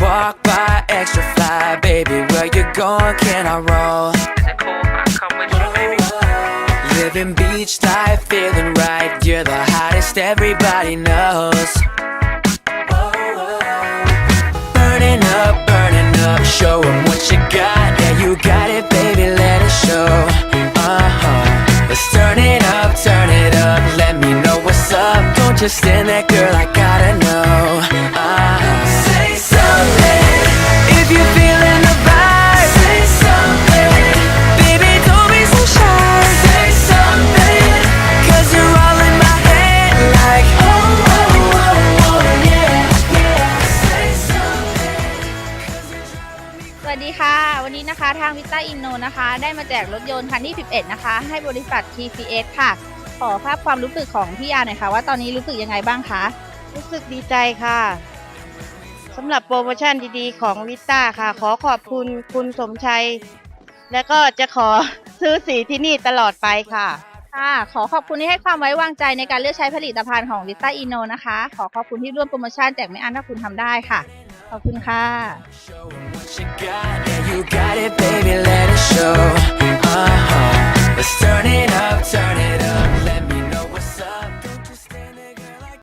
walk by extra fly, baby. Where you going? Can I roll? Is it cool I come with you, baby? Living beach life, feeling right. You're the hottest, everybody knows. Burning up, burning up, show 'em what you got. Yeah, you got it, baby, let it show. Uh huh. Let's turn it up, turn it up. Let me know what's up. Don't just stand there, girl, I วัสดีค่ะ วันนี้นะคะทางวิต้าอินโนนะคะ ได้มาแจกรถยนต์คันที่ 11 นะคะ ให้บริษัท TCS ค่ะ ขอภาพความรู้สึกของพี่ยาหน่อยค่ะ ว่าตอนนี้รู้สึกยังไงบ้างคะ รู้สึกดีใจค่ะสำหรับโปรโมชั่นดีๆ ของวิต้าค่ะ ขอขอบคุณคุณสมชัย แล้วก็จะขอซื้อสีที่นี่ตลอดไปค่ะ ค่ะ ขอขอบคุณที่ให้ความไว้วางใจในการเลือกใช้ผลิตภัณฑ์ของวิต้าอินโนนะคะ ขอขอบคุณที่ร่วมโปรโมชั่นแจกไม่อั้นถ้าคุณทำได้ค่ะ ขอบคุณค่ะ